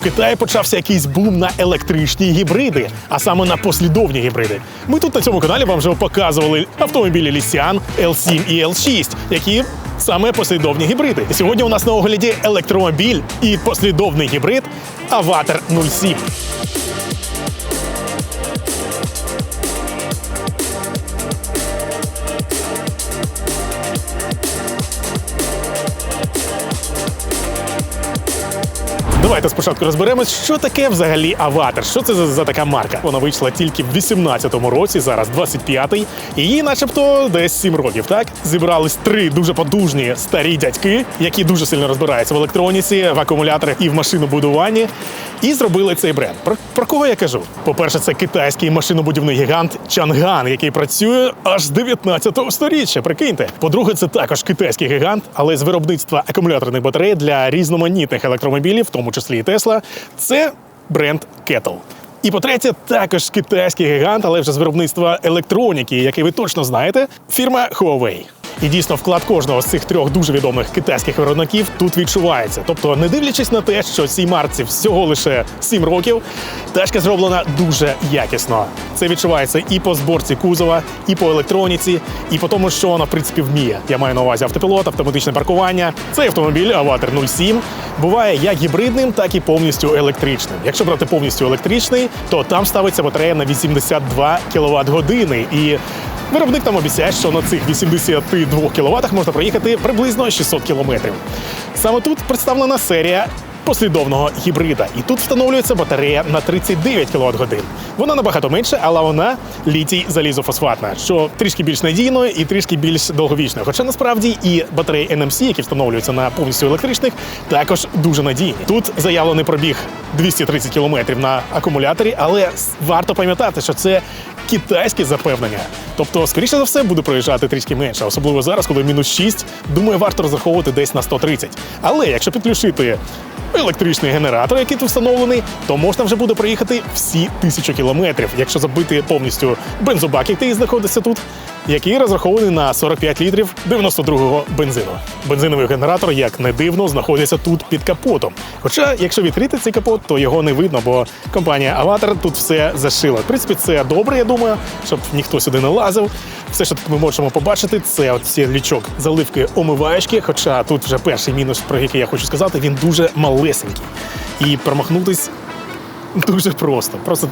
В Китаї почався якийсь бум на електричні гібриди, а саме на послідовні гібриди. Ми тут на цьому каналі вам вже показували автомобілі Лісіан L7 і L6, які саме послідовні гібриди. І сьогодні у нас на огляді електромобіль і послідовний гібрид Аватар 07. Давайте спочатку розберемось, що таке взагалі аватар. Що це за, за така марка? Вона вийшла тільки в 18-му році, зараз 25-й. І їй, начебто, десь 7 років. Так зібрались три дуже подужні старі дядьки, які дуже сильно розбираються в електроніці, в акумуляторах і в машинобудуванні. І зробили цей бренд. Про, про кого я кажу? По-перше, це китайський машинобудівний гігант Чанган, який працює аж з 19-го сторіччя. Прикиньте. По-друге, це також китайський гігант, але з виробництва акумуляторних батарей для різноманітних електромобілів, в тому числі і Тесла. Це бренд Kettle. І по-третє, також китайський гігант, але вже з виробництва електроніки, який ви точно знаєте, фірма Huawei. І дійсно вклад кожного з цих трьох дуже відомих китайських виробників тут відчувається. Тобто, не дивлячись на те, що цій марці всього лише 7 років, тачка зроблена дуже якісно. Це відчувається і по зборці кузова, і по електроніці, і по тому, що вона в принципі вміє. Я маю на увазі автопілот, автоматичне паркування. Цей автомобіль Аватар 07 буває як гібридним, так і повністю електричним. Якщо брати повністю електричний, то там ставиться батарея на 82 кВт години і Виробник там обіцяє, що на цих 82 кВт можна проїхати приблизно 600 км. Саме тут представлена серія послідовного гібрида, і тут встановлюється батарея на 39 кВт годин. Вона набагато менша, але вона літій залізофосфатна, що трішки більш надійно і трішки більш довговічно. Хоча насправді і батареї NMC, які встановлюються на повністю електричних, також дуже надійні. Тут заявлений пробіг 230 км на акумуляторі, але варто пам'ятати, що це китайське запевнення. Тобто, скоріше за все, буде проїжджати трішки менше, особливо зараз, коли мінус 6, думаю, варто розраховувати десь на 130. Але якщо підключити електричний генератор, який тут встановлений, то можна вже буде проїхати всі тисячу кілометрів, якщо забити повністю бензобак, який знаходиться тут, який розрахований на 45 літрів 92-го бензину. Бензиновий генератор, як не дивно, знаходиться тут під капотом. Хоча, якщо відкрити цей капот, то його не видно, бо компанія Аватар тут все зашила. В принципі, це добре, я думаю, щоб ніхто сюди не лазив. Все, що ми можемо побачити, це цей лічок заливки омиваєчки. Хоча тут вже перший мінус, про який я хочу сказати, він дуже малесенький. І промахнутись дуже просто. Просто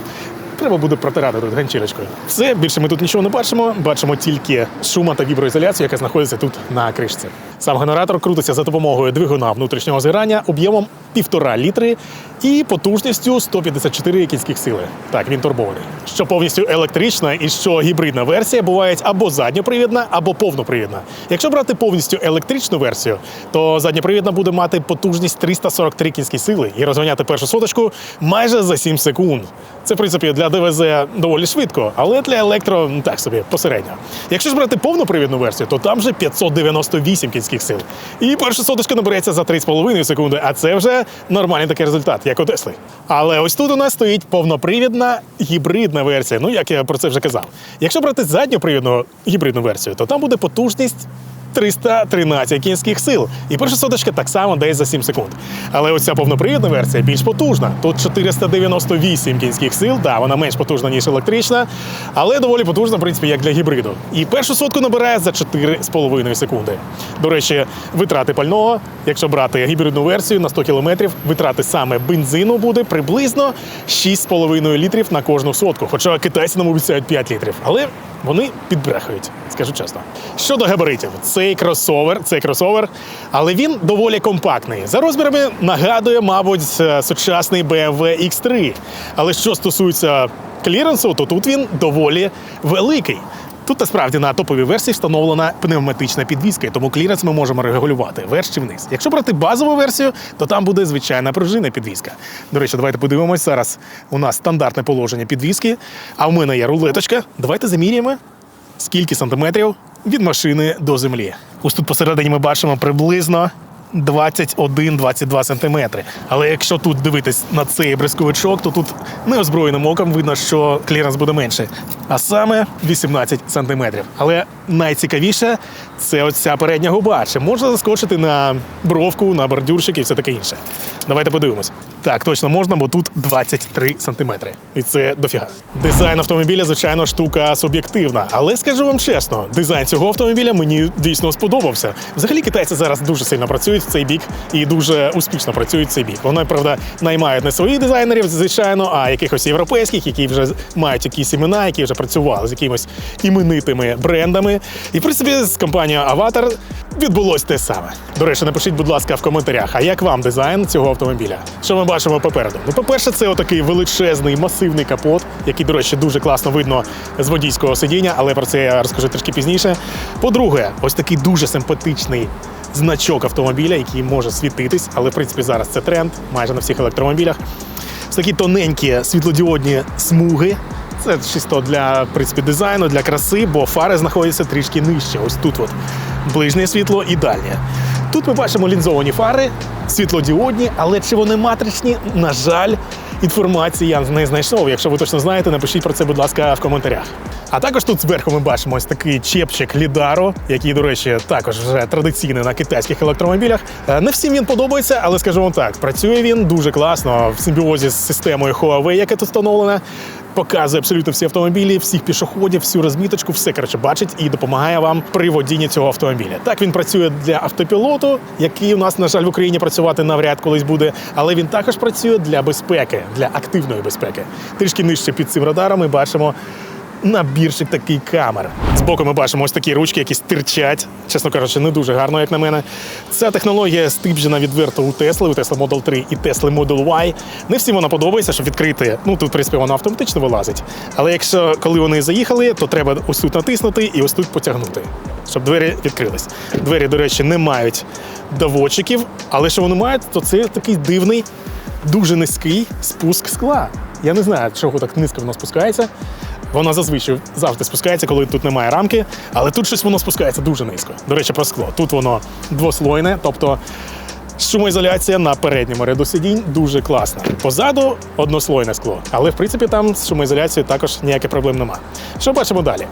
треба буде протирати тут ганчірочкою. Все, більше ми тут нічого не бачимо. Бачимо тільки шума та віброізоляцію, яка знаходиться тут на кришці. Сам генератор крутиться за допомогою двигуна внутрішнього згорання об'ємом 1,5 літри і потужністю 154 кінських сили. Так, він турбований. Що повністю електрична і що гібридна версія бувають або задньопривідна, або повнопривідна. Якщо брати повністю електричну версію, то задньопривідна буде мати потужність 343 кінські сили і розганяти першу соточку майже за 7 секунд. Це, в принципі, для ДВЗ доволі швидко, але для електро ну, так собі посередньо. Якщо ж брати повнопривідну версію, то там вже 598 кінських сил. І перша соточка набереться за 3,5 секунди, а це вже нормальний такий результат, як у Тесли. Але ось тут у нас стоїть повнопривідна гібридна версія. Ну як я про це вже казав. Якщо брати задньопривідну гібридну версію, то там буде потужність 313 кінських сил. І перша соточка так само десь за 7 секунд. Але оця повнопривідна версія більш потужна. Тут 498 кінських сил, да, вона менш потужна, ніж електрична, але доволі потужна, в принципі, як для гібриду. І першу сотку набирає за 4,5 секунди. До речі, витрати пального, якщо брати гібридну версію на 100 км, витрати саме бензину буде приблизно 6,5 літрів на кожну сотку. Хоча китайці нам обіцяють 5 літрів. Але вони підбрехують, скажу чесно. Щодо габаритів, цей кросовер, цей кросовер, але він доволі компактний. За розмірами нагадує, мабуть, е, сучасний BMW X3. Але що стосується кліренсу, то тут він доволі великий. Тут насправді на топовій версії встановлена пневматична підвізка, тому кліренс ми можемо регулювати вверх чи вниз. Якщо брати базову версію, то там буде звичайна пружина підвізка. До речі, давайте подивимось зараз. У нас стандартне положення підвізки, а в мене є рулеточка. Давайте заміряємо, скільки сантиметрів від машини до землі. Ось тут посередині ми бачимо приблизно 21-22 сантиметри. Але якщо тут дивитись на цей бризковичок, то тут неозброєним оком видно, що кліренс буде менше. А саме 18 сантиметрів. Але найцікавіше це оця передня губа. Чи можна заскочити на бровку, на бордюрчик і все таке інше. Давайте подивимось. Так, точно можна, бо тут 23 сантиметри. І це дофіга. Дизайн автомобіля, звичайно, штука суб'єктивна. Але скажу вам чесно, дизайн цього автомобіля мені дійсно сподобався. Взагалі китайці зараз дуже сильно працюють в цей бік і дуже успішно працюють в цей бік. Вони, правда, наймають не своїх дизайнерів, звичайно, а якихось європейських, які вже мають якісь імена, які вже працювали з якимись іменитими брендами. І в принципі з компанією Аватар відбулось те саме. До речі, напишіть, будь ласка, в коментарях, а як вам дизайн цього автомобіля? Що ми бачимо попереду? Ну, по-перше, це отакий величезний масивний капот, який, до речі, дуже класно видно з водійського сидіння, але про це я розкажу трішки пізніше. По-друге, ось такий дуже симпатичний. Значок автомобіля, який може світитись, але в принципі зараз це тренд майже на всіх електромобілях. Ось такі тоненькі світлодіодні смуги. Це чисто для в принципі, дизайну, для краси, бо фари знаходяться трішки нижче. Ось тут от ближнє світло і дальнє. Тут ми бачимо лінзовані фари, світлодіодні, але чи вони матричні? На жаль, інформації я не знайшов. Якщо ви точно знаєте, напишіть про це, будь ласка, в коментарях. А також тут зверху ми бачимо ось такий чепчик Лідаро, який, до речі, також вже традиційний на китайських електромобілях. Е, Не всім він подобається, але скажу вам так: працює він дуже класно в симбіозі з системою Huawei, яка тут встановлена. Показує абсолютно всі автомобілі, всіх пішоходів, всю розміточку, все коротше бачить і допомагає вам при водінні цього автомобіля. Так він працює для автопілоту, який у нас, на жаль, в Україні працювати навряд колись буде, але він також працює для безпеки, для активної безпеки. Трішки нижче під цим радаром ми бачимо набірчик такий камер. Збоку ми бачимо ось такі ручки, які стирчать. Чесно кажучи, не дуже гарно, як на мене. Ця технологія стиджена відверто у Тесли, у Tesla Model 3 і Tesla Model Y. Не всім вона подобається, щоб відкрити. Ну тут, в принципі, вона автоматично вилазить. Але якщо коли вони заїхали, то треба ось тут натиснути і ось тут потягнути, щоб двері відкрились. Двері, до речі, не мають доводчиків, але що вони мають, то це такий дивний, дуже низький спуск скла. Я не знаю, чого так низько воно спускається. Вона зазвичай завжди спускається, коли тут немає рамки, але тут щось воно спускається дуже низько. До речі, про скло. Тут воно двослойне, тобто шумоізоляція на передньому ряду сидінь дуже класна. Позаду однослойне скло, але в принципі там з шумоізоляцією також ніяких проблем немає. Що бачимо далі?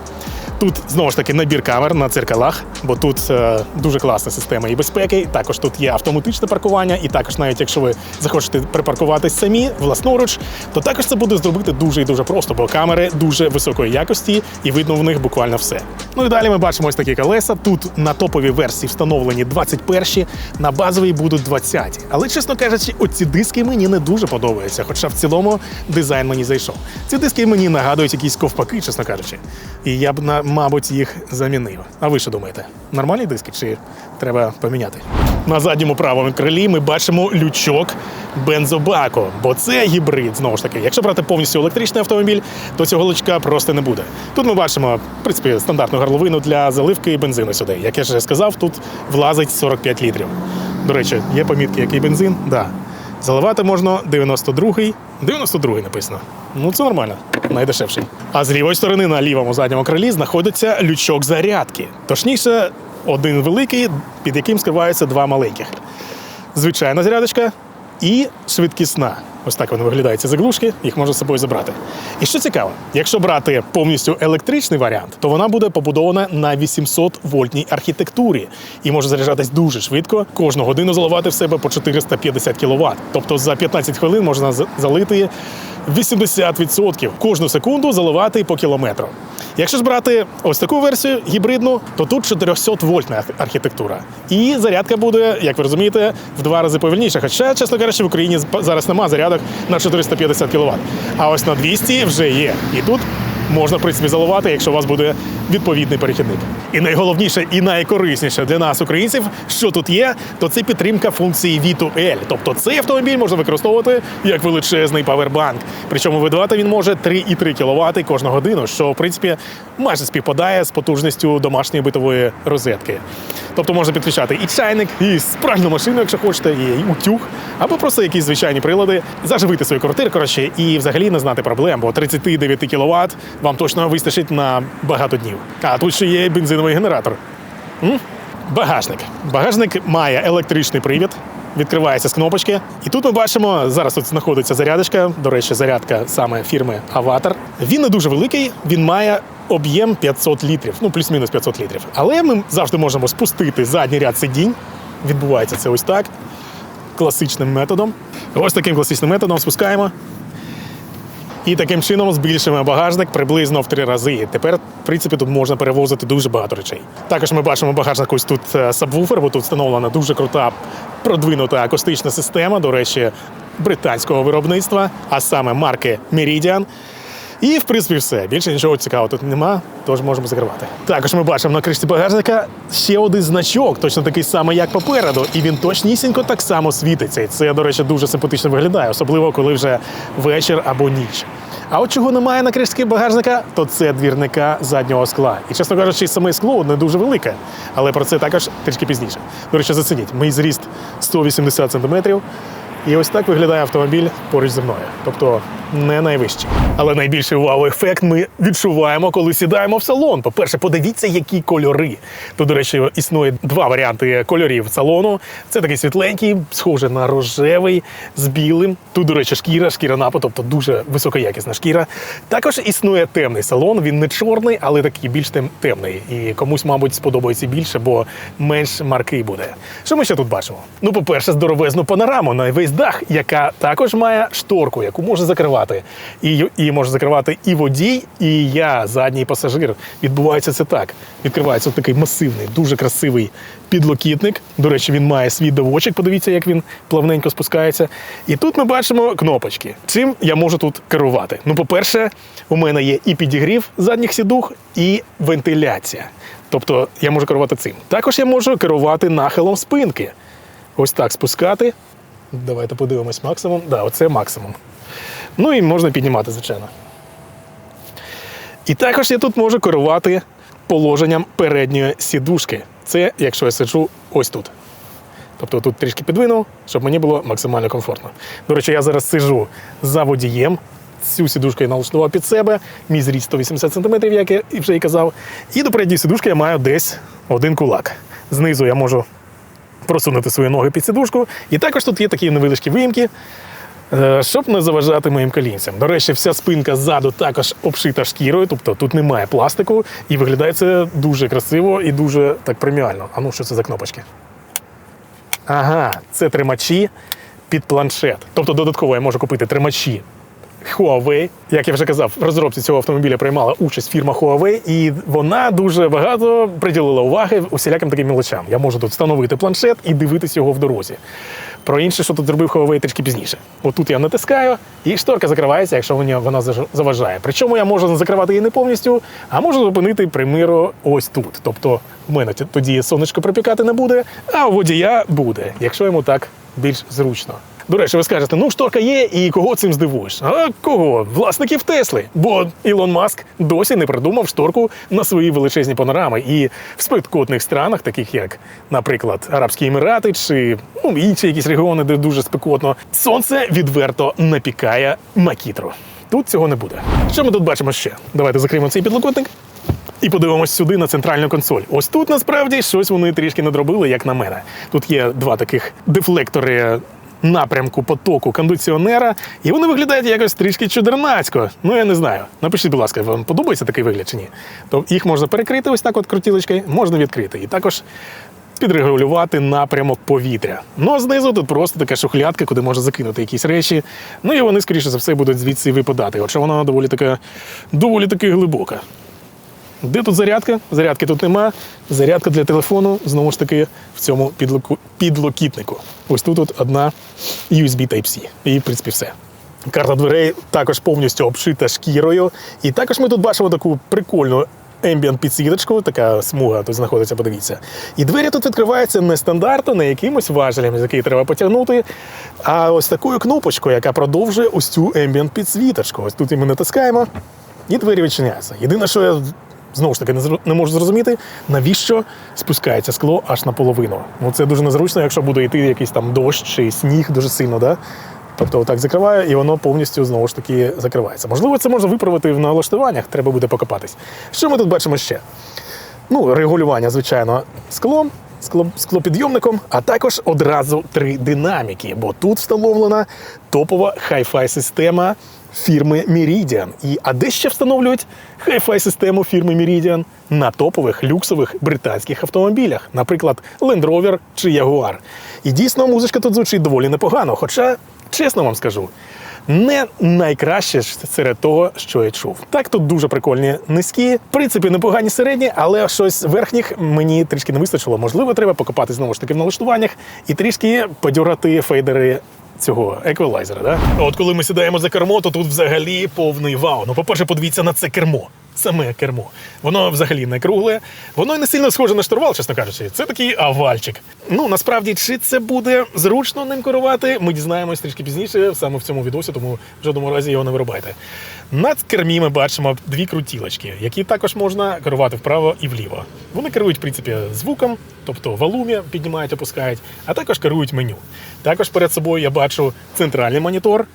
Тут знову ж таки набір камер на циркалах, бо тут е, дуже класна система і безпеки. Також тут є автоматичне паркування, і також, навіть якщо ви захочете припаркуватись самі власноруч, то також це буде зробити дуже і дуже просто, бо камери дуже високої якості і видно в них буквально все. Ну і далі ми бачимо ось такі колеса. Тут на топовій версії встановлені 21, на базовій будуть 20. Але, чесно кажучи, оці диски мені не дуже подобаються. Хоча в цілому дизайн мені зайшов. Ці диски мені нагадують якісь ковпаки, чесно кажучи. І я б на мабуть, їх замінив. А ви що думаєте? Нормальні диски чи треба поміняти? На задньому правому крилі ми бачимо лючок бензобаку, бо це гібрид. Знову ж таки, якщо брати повністю електричний автомобіль, то цього лючка просто не буде. Тут ми бачимо, в принципі, стандартну горловину для заливки бензину сюди. Як я вже сказав, тут влазить 45 літрів. До речі, є помітки, який бензин? Да. Заливати можна 92-й. 92-й написано. Ну це нормально, найдешевший. А з лівої сторони на лівому задньому крилі знаходиться лючок зарядки. Точніше, один великий, під яким скриваються два маленьких. Звичайна зарядочка і швидкісна. Ось так вони виглядають ці заглушки, їх можна з собою забрати. І що цікаво, якщо брати повністю електричний варіант, то вона буде побудована на 800 вольтній архітектурі і може заряджатись дуже швидко, кожну годину заливати в себе по 450 кВт. Тобто за 15 хвилин можна залити 80% кожну секунду заливати по кілометру. Якщо ж брати ось таку версію гібридну, то тут 400 вольтна архітектура. І зарядка буде, як ви розумієте, в два рази повільніша. Хоча, чесно кажучи, в Україні зараз нема зарядок на 450 кВт. А ось на 200 вже є. І тут можна, в принципі, заливати, якщо у вас буде відповідний перехідник. І найголовніше і найкорисніше для нас, українців, що тут є, то це підтримка функції V2L. Тобто цей автомобіль можна використовувати як величезний павербанк. Причому видавати він може 3,3 кВт кожну годину, що в принципі майже співпадає з потужністю домашньої битової розетки. Тобто можна підключати і чайник, і справжню машину, якщо хочете, і утюг, або просто якісь звичайні прилади, заживити свою квартиру, коротше, і взагалі не знати проблем, бо 39 кВт вам точно вистачить на багато днів. А тут ще є бензиновий генератор. М? Багажник. Багажник має електричний привід. Відкривається з кнопочки. І тут ми бачимо, зараз тут знаходиться зарядочка. До речі, зарядка саме фірми Аватар. Він не дуже великий, він має об'єм 500 літрів, ну плюс-мінус 500 літрів. Але ми завжди можемо спустити задній ряд сидінь. Відбувається це ось так. класичним методом. Ось таким класичним методом спускаємо. І таким чином збільшуємо багажник приблизно в три рази. Тепер, в принципі, тут можна перевозити дуже багато речей. Також ми бачимо багажник ось тут е, сабвуфер, бо тут встановлена дуже крута продвинута акустична система, до речі, британського виробництва, а саме марки Meridian. І в принципі все. Більше нічого цікавого тут нема, тож можемо закривати. Також ми бачимо на кришці багажника ще один значок, точно такий самий, як попереду, і він точнісінько так само світиться. І це, до речі, дуже симпатично виглядає, особливо коли вже вечір або ніч. А от чого немає на кришці багажника, то це двірника заднього скла. І чесно кажучи, саме скло не дуже велике, але про це також трішки пізніше. До речі, зацініть, мій зріст 180 см. І ось так виглядає автомобіль поруч зі мною. Тобто не найвищий. Але найбільший вау-ефект ми відчуваємо, коли сідаємо в салон. По-перше, подивіться, які кольори. Тут, до речі, існує два варіанти кольорів салону. Це такий світленький, схожий на рожевий з білим. Тут, до речі, шкіра, шкіра напу, тобто дуже високоякісна шкіра. Також існує темний салон. Він не чорний, але такий більш темний. І комусь, мабуть, сподобається більше, бо менш маркий буде. Що ми ще тут бачимо? Ну, по-перше, здоровезну панораму на весь дах, яка також має шторку, яку може закривати. І, і може закривати і водій, і я, задній пасажир. Відбувається це так. Відкривається такий масивний, дуже красивий підлокітник. До речі, він має свій довочок. Подивіться, як він плавненько спускається. І тут ми бачимо кнопочки. Чим я можу тут керувати? Ну, по-перше, у мене є і підігрів задніх сідух, і вентиляція. Тобто я можу керувати цим. Також я можу керувати нахилом спинки. Ось так спускати. Давайте подивимось максимум. Да, оце максимум. Ну і можна піднімати, звичайно. І також я тут можу керувати положенням передньої сідушки. Це якщо я сиджу ось тут. Тобто тут трішки підвинув, щоб мені було максимально комфортно. До речі, я зараз сиджу за водієм. Цю сідушку я налаштував під себе, мій зріст 180 см, як я вже і казав. І до передньої сідушки я маю десь один кулак. Знизу я можу просунути свої ноги під сідушку. І також тут є такі невеличкі виїмки, е, щоб не заважати моїм колінцям. До речі, вся спинка ззаду також обшита шкірою, тобто тут немає пластику, і виглядає це дуже красиво і дуже так преміально. А ну що це за кнопочки? Ага, це тримачі під планшет. Тобто додатково я можу купити тримачі Huawei. Як я вже казав, в розробці цього автомобіля приймала участь фірма Huawei, і вона дуже багато приділила уваги усіляким таким мілочам. Я можу тут встановити планшет і дивитись його в дорозі. Про інше, що тут зробив Huawei трішки пізніше. Отут я натискаю, і шторка закривається, якщо мені вона заважає. Причому я можу закривати її не повністю, а можу зупинити, приміру, ось тут. Тобто в мене тоді сонечко припікати не буде, а у водія буде, якщо йому так більш зручно. До речі, ви скажете, ну шторка є, і кого цим здивуєш? А кого? Власників Тесли. Бо Ілон Маск досі не придумав шторку на свої величезні панорами. І в спекотних странах, таких як, наприклад, Арабські Емірати чи ну, інші якісь регіони, де дуже спекотно, сонце відверто напікає макітру. Тут цього не буде. Що ми тут бачимо ще? Давайте закриємо цей підлокотник. І подивимось сюди на центральну консоль. Ось тут насправді щось вони трішки надробили, як на мене. Тут є два таких дефлектори напрямку потоку кондиціонера, і вони виглядають якось трішки чудернацько. Ну я не знаю. Напишіть, будь ласка, вам подобається такий вигляд чи ні? То їх можна перекрити ось так, от крутілочкою, можна відкрити. І також підрегулювати напрямок повітря. Ну а знизу тут просто така шухлядка, куди можна закинути якісь речі. Ну і вони, скоріше за все, будуть звідси випадати. Хоча вона доволі така, доволі таки глибока. Де тут зарядка? Зарядки тут нема. Зарядка для телефону знову ж таки в цьому підлоку- підлокітнику. Ось тут от одна USB Type-C. І, в принципі, все. Карта дверей також повністю обшита шкірою. І також ми тут бачимо таку прикольну ембієнт підсвіточку, така смуга тут знаходиться, подивіться. І двері тут відкриваються не стандартно, не якимось важелем, який треба потягнути, а ось такою кнопочкою, яка продовжує ось цю ембієнт підсвіточку. Ось тут і ми натискаємо, і двері відчиняються. Єдине, що я знову ж таки не можу зрозуміти, навіщо спускається скло аж наполовину. Ну це дуже незручно, якщо буде йти якийсь там дощ чи сніг дуже сильно, да? Тобто отак закриваю, і воно повністю знову ж таки закривається. Можливо, це можна виправити в налаштуваннях, треба буде покопатись. Що ми тут бачимо ще? Ну, регулювання, звичайно, склом, скло, склопідйомником, а також одразу три динаміки, бо тут встановлена топова хай-фай система фірми Meridian. І а де ще встановлюють хай-фай систему фірми Meridian? На топових люксових британських автомобілях, наприклад, Land Rover чи Jaguar. І дійсно музичка тут звучить доволі непогано. Хоча, чесно вам скажу, не найкраще серед того, що я чув. Так, тут дуже прикольні низькі, в принципі, непогані середні, але щось верхніх мені трішки не вистачило. Можливо, треба покопати знову ж таки в налаштуваннях і трішки подюрати фейдери. Цього еквалайзера, да? От коли ми сідаємо за кермо, то тут взагалі повний вау. Ну, по-перше, подивіться на це кермо. Саме кермо. Воно взагалі не кругле, воно й не сильно схоже на штурвал, чесно кажучи. Це такий авальчик. Ну насправді, чи це буде зручно ним керувати, ми дізнаємось трішки пізніше, саме в цьому відосі, тому в жодному разі його не вирубайте. На кермі ми бачимо дві крутілочки, які також можна керувати вправо і вліво. Вони керують, в принципі, звуком, тобто валумі піднімають, опускають, а також керують меню. Також перед собою я бачу центральний монітор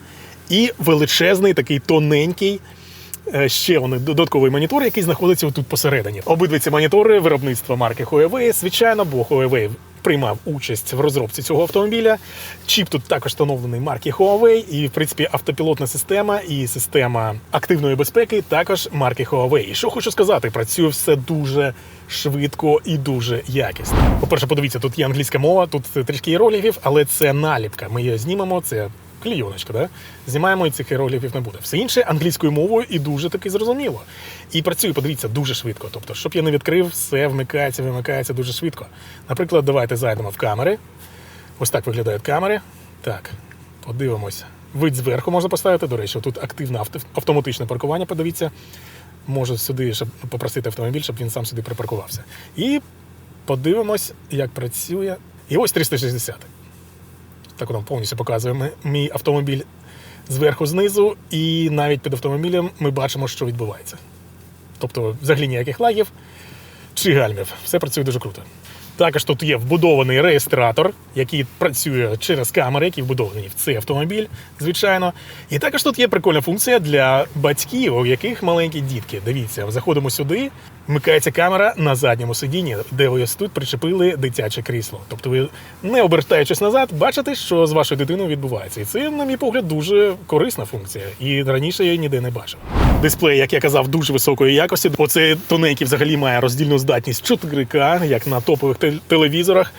і величезний такий тоненький. Е, Ще один додатковий монітор, який знаходиться тут посередині. Обидві ці монітори виробництва марки Huawei, звичайно, бо Huawei приймав участь в розробці цього автомобіля. Чіп тут також встановлений марки Huawei, і в принципі автопілотна система і система активної безпеки також марки Huawei. І що хочу сказати, працює все дуже швидко і дуже якісно. По-перше, подивіться, тут є англійська мова, тут трішки іерогліфів, але це наліпка. Ми її знімемо. Це клійоночка, да? Знімаємо і цих іерогліфів не буде. Все інше англійською мовою і дуже таки зрозуміло. І працює, подивіться, дуже швидко. Тобто, щоб я не відкрив, все вмикається, вимикається дуже швидко. Наприклад, давайте зайдемо в камери. Ось так виглядають камери. Так, подивимось. Вид зверху можна поставити. До речі, тут активне автоматичне паркування, подивіться. Можу сюди щоб попросити автомобіль, щоб він сам сюди припаркувався. І подивимось, як працює. І ось 360. Так воно повністю показує мій автомобіль зверху знизу, і навіть під автомобілем ми бачимо, що відбувається. Тобто, взагалі ніяких лагів чи гальмів. Все працює дуже круто. Також тут є вбудований реєстратор, який працює через камери, які вбудовані в цей автомобіль, звичайно. І також тут є прикольна функція для батьків, у яких маленькі дітки. Дивіться, заходимо сюди, вмикається камера на задньому сидінні, де ви тут причепили дитяче крісло. Тобто ви, не обертаючись назад, бачите, що з вашою дитиною відбувається. І це, на мій погляд, дуже корисна функція. І раніше я її ніде не бачив. Дисплей, як я казав, дуже високої якості. Оцей тоненький взагалі має роздільну здатність 4К, як на топових телевізорах.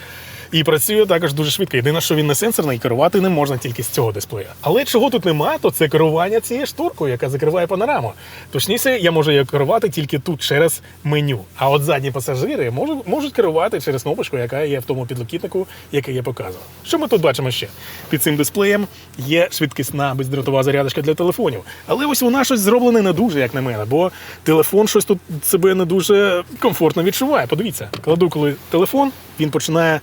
І працює також дуже швидко. Єдине, що він не сенсорний, керувати не можна тільки з цього дисплея. Але чого тут немає, то це керування цією шторкою, яка закриває панораму. Точніше, я можу її керувати тільки тут через меню. А от задні пасажири можуть, можуть керувати через кнопочку, яка є в тому підлокітнику, який я показував. Що ми тут бачимо ще? Під цим дисплеєм є швидкісна бездротова зарядочка для телефонів. Але ось вона щось зроблена не дуже, як на мене, бо телефон щось тут себе не дуже комфортно відчуває. Подивіться, кладу коли телефон, він починає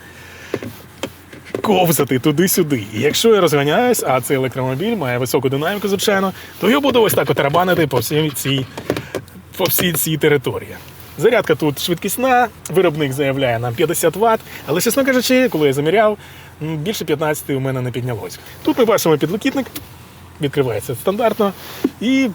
ковзати туди-сюди. І якщо я розганяюсь, а цей електромобіль має високу динаміку, звичайно, то його буду ось так отарабанити по всій цій, по всій цій території. Зарядка тут швидкісна, виробник заявляє нам 50 Вт, але, чесно кажучи, коли я заміряв, більше 15 у мене не піднялось. Тут ми бачимо підлокітник, відкривається стандартно, і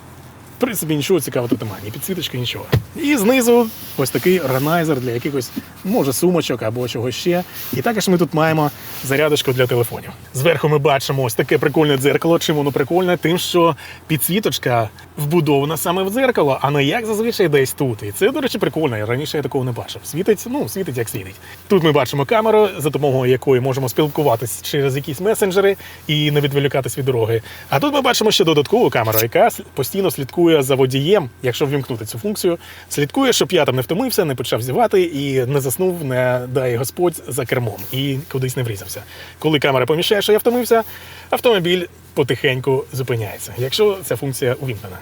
принципі нічого цікавого тут немає, ні підсвіточки, нічого. І знизу ось такий органайзер для якихось, може, сумочок або чогось ще. І також ми тут маємо зарядочку для телефонів. Зверху ми бачимо ось таке прикольне дзеркало. Чим воно прикольне? Тим, що підсвіточка вбудована саме в дзеркало, а не як зазвичай десь тут. І це, до речі, прикольно. Я раніше я такого не бачив. Світить, ну, світить як світить. Тут ми бачимо камеру, за допомогою якої можемо спілкуватись через якісь месенджери і не відволікатись від дороги. А тут ми бачимо ще додаткову камеру, яка постійно слідкує за водієм, якщо ввімкнути цю функцію. Слідкує, щоб я там не втомився, не почав зівати і не заснув, не дай Господь за кермом і кудись не врізався. Коли камера поміщає, що я втомився, автомобіль потихеньку зупиняється, якщо ця функція увімкнена.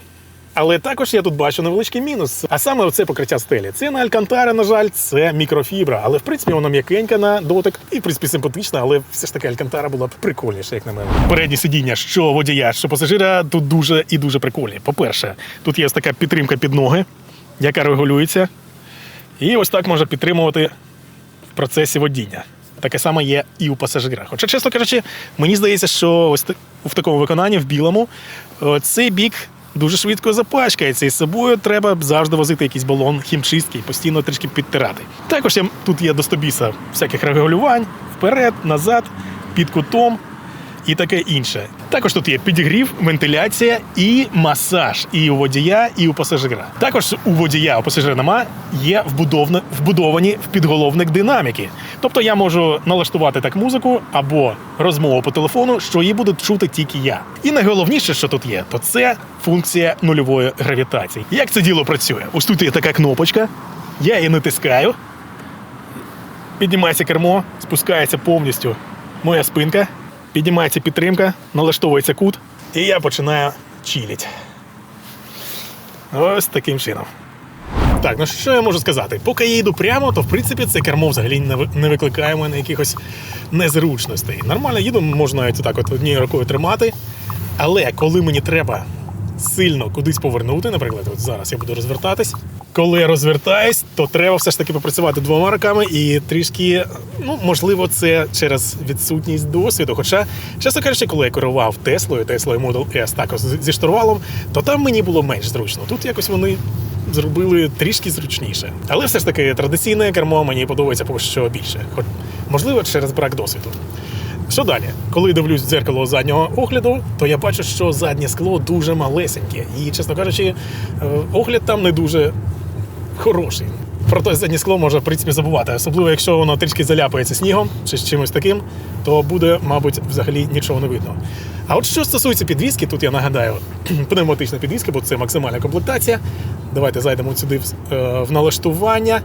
Але також я тут бачу невеличкий мінус. А саме оце покриття стелі. Це не Алькантара, на жаль, це мікрофібра. Але в принципі воно м'якеньке на дотик і в принципі симпатична, але все ж таки Алькантара була б прикольніша, як на мене. Передні сидіння, що водія, що пасажира, тут дуже і дуже прикольні. По-перше, тут є ось така підтримка під ноги, яка регулюється. І ось так можна підтримувати в процесі водіння. Таке саме є і у пасажира. Хоча, чесно кажучи, мені здається, що ось в такому виконанні, в білому, цей бік дуже швидко запачкається, і з собою треба завжди возити якийсь балон хімчистки і постійно трішки підтирати. Також я тут є достобіса всяких регулювань вперед, назад, під кутом. І таке інше. Також тут є підігрів, вентиляція і масаж і у водія, і у пасажира. Також у водія, у пасажира нема, є вбудовне, вбудовані в підголовник динаміки. Тобто я можу налаштувати так музику або розмову по телефону, що її буду чути тільки я. І найголовніше, що тут є, то це функція нульової гравітації. Як це діло працює? Ось тут є така кнопочка, я її натискаю. Піднімається кермо, спускається повністю моя спинка, піднімається підтримка, налаштовується кут, і я починаю чилити. Ось таким чином. Так, ну що я можу сказати? Поки я йду прямо, то в принципі це кермо взагалі не викликає мене якихось незручностей. Нормально їду, можна навіть так от однією рукою тримати. Але коли мені треба сильно кудись повернути, наприклад, от зараз я буду розвертатись. Коли розвертаюсь, то треба все ж таки попрацювати двома руками і трішки, ну можливо, це через відсутність досвіду. Хоча, чесно кажучи, коли я керував Теслою, Теслою Model S також зі штурвалом, то там мені було менш зручно. Тут якось вони зробили трішки зручніше. Але все ж таки традиційне кермо мені подобається поки що більше. Хоч можливо через брак досвіду. Що далі? Коли дивлюсь в дзеркало заднього огляду, то я бачу, що заднє скло дуже малесеньке. І, чесно кажучи, е, огляд там не дуже хороший. Про те заднє скло можна, в принципі, забувати. Особливо, якщо воно трішки заляпається снігом чи з чимось таким, то буде, мабуть, взагалі нічого не видно. А от що стосується підвіски, тут я нагадаю, пневматична підвіска, бо це максимальна комплектація. Давайте зайдемо сюди в, е, в налаштування,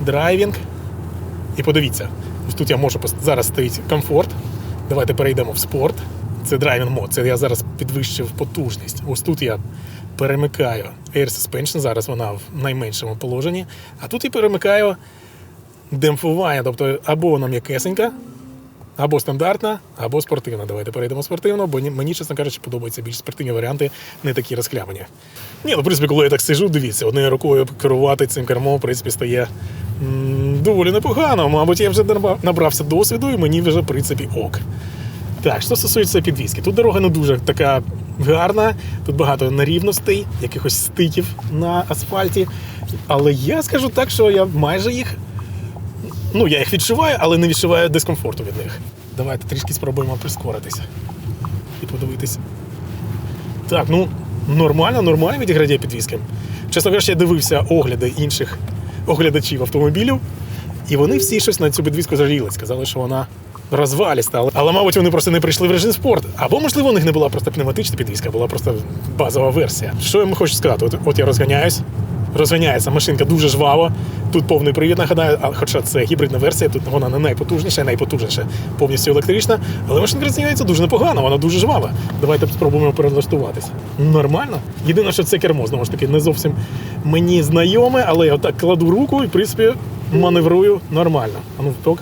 драйвінг. І подивіться, тут я можу зараз стоїть комфорт. Давайте перейдемо в спорт. Це драйвінг мод. Це я зараз підвищив потужність. Ось тут я перемикаю Air Suspension, зараз вона в найменшому положенні. А тут я перемикаю демпфування, тобто або вона м'якесенька, або стандартна, або спортивна. Давайте перейдемо в спортивну, бо мені, чесно кажучи, подобаються більш спортивні варіанти, не такі розхлябані. Ні, ну, в принципі, коли я так сижу, дивіться, однією рукою керувати цим кермом, в принципі, стає м, доволі непогано. Мабуть, я вже набрався досвіду, і мені вже, в принципі, ок. Так, що стосується підвіски, тут дорога не дуже така гарна, тут багато нерівностей, якихось стиків на асфальті. Але я скажу так, що я майже їх. Ну, я їх відчуваю, але не відчуваю дискомфорту від них. Давайте трішки спробуємо прискоритися і подивитись. Так, ну нормально, нормально відіграє підвіски. Чесно кажучи, я дивився огляди інших оглядачів автомобілів, і вони всі щось на цю підвіску жаліли. Сказали, що вона розваліста. Але, мабуть, вони просто не прийшли в режим спорт. Або, можливо, у них не була просто пневматична підвіска, була просто базова версія. Що я вам хочу сказати? От, от я розганяюсь. Розганяється машинка дуже жваво. Тут повний привід, нагадаю, хоча це гібридна версія, тут вона не найпотужніша, найпотужніша, повністю електрична. Але машинка розганяється дуже непогано, вона дуже жвава. Давайте спробуємо перелаштуватися. Нормально. Єдине, що це кермо, знову ж таки, не зовсім мені знайоме, але я отак кладу руку і, в принципі, маневрую нормально. А ну, ток.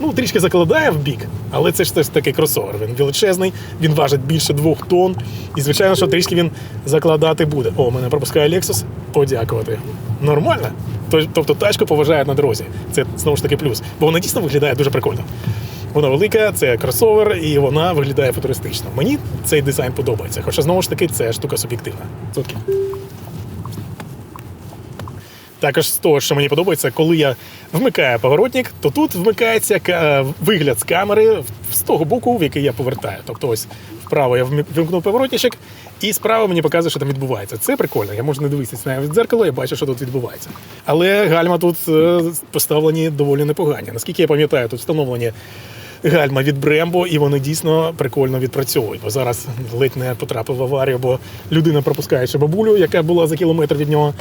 Ну, трішки закладає в бік, але це ж теж такий кросовер. Він величезний, він важить більше двох тонн. І, звичайно, що трішки він закладати буде. О, мене пропускає Lexus. Подякувати. Нормально. Тобто тачку поважають на дорозі. Це знову ж таки плюс. Бо вона дійсно виглядає дуже прикольно. Вона велика, це кросовер, і вона виглядає футуристично. Мені цей дизайн подобається. Хоча знову ж таки це штука суб'єктивна. Також з того, що мені подобається, коли я вмикаю поворотник, то тут вмикається вигляд з камери з того боку, в який я повертаю. Тобто ось вправо я вимкнув поворотничок, і справа мені показує, що там відбувається. Це прикольно. Я можу не дивитися навіть в дзеркало, я бачу, що тут відбувається. Але гальма тут е, поставлені доволі непогані. Наскільки я пам'ятаю, тут встановлені гальма від Брембо, і вони дійсно прикольно відпрацьовують. Бо зараз ледь не потрапив в аварію, бо людина пропускаючи бабулю, яка була за кілометр від нього.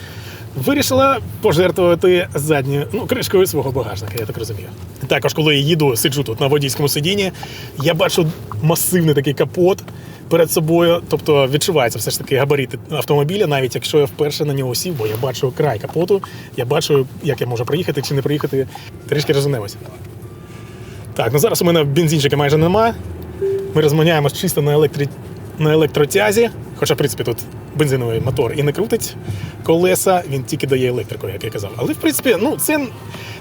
Вирішила пожертвувати задньою ну, кришкою свого багажника, я так розумію. Також, коли я їду, сиджу тут на водійському сидінні, я бачу масивний такий капот перед собою. Тобто відчувається все ж таки габарити автомобіля, навіть якщо я вперше на нього сів, бо я бачу край капоту, я бачу, як я можу проїхати чи не проїхати. Трішки розумемося. Так, ну зараз у мене бензинчика майже нема. Ми розманяємось чисто на, електри... на електротязі. Хоча, в принципі, тут бензиновий мотор і не крутить колеса, він тільки дає електрику, як я казав. Але в принципі, ну це,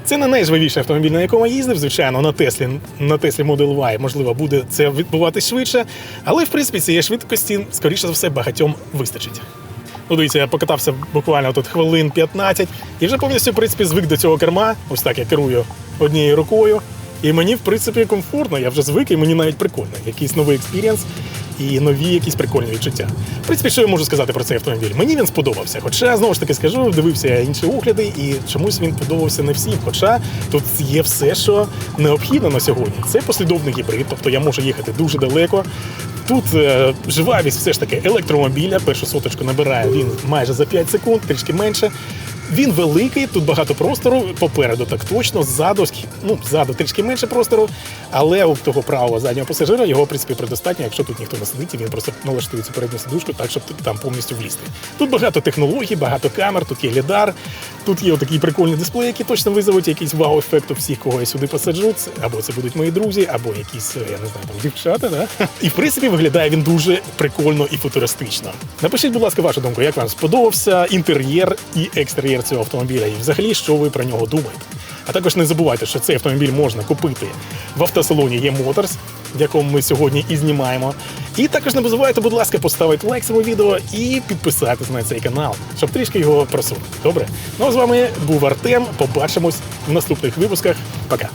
це не найжвавіший автомобіль, на якому я їздив. Звичайно, на Теслі, на Теслі Model Y, можливо, буде це відбуватись швидше. Але в принципі цієї швидкості, скоріше за все, багатьом вистачить. Ну, дивіться, я покатався буквально тут хвилин 15 і вже повністю в принципі звик до цього керма. Ось так я керую однією рукою. І мені, в принципі, комфортно, я вже звик, і мені навіть прикольно. Якийсь новий експірієнс і нові якісь прикольні відчуття. В принципі, що я можу сказати про цей автомобіль? Мені він сподобався. Хоча, знову ж таки скажу, дивився інші огляди, і чомусь він подобався не всім. Хоча тут є все, що необхідно на сьогодні. Це послідовний гібрид, тобто я можу їхати дуже далеко. Тут е, живавість все ж таки електромобіля. Першу соточку набирає він майже за 5 секунд, трішки менше. Він великий, тут багато простору. Попереду так точно, ззаду, ну, ззаду трішки менше простору, але у того правого заднього пасажира його, в принципі, предостатньо, якщо тут ніхто не сидить, він просто налаштує цю передню сидушку так, щоб там повністю влізти. Тут багато технологій, багато камер, тут є лідар, тут є такі прикольні дисплеї, які точно визовуть якийсь вау-ефект у всіх, кого я сюди посаджу. Або це будуть мої друзі, або якісь, я не знаю, там дівчата. Да? І в принципі виглядає він дуже прикольно і футуристично. Напишіть, будь ласка, вашу думку, як вам сподобався інтер'єр і екстер'єр цього автомобіля, і взагалі, що ви про нього думаєте. А також не забувайте, що цей автомобіль можна купити в автосалоні є Motors, в якому ми сьогодні і знімаємо. І також не забувайте, будь ласка, поставити лайк цьому відео і підписатись на цей канал, щоб трішки його просунути. Добре? Ну а з вами був Артем. Побачимось в наступних випусках. Пока.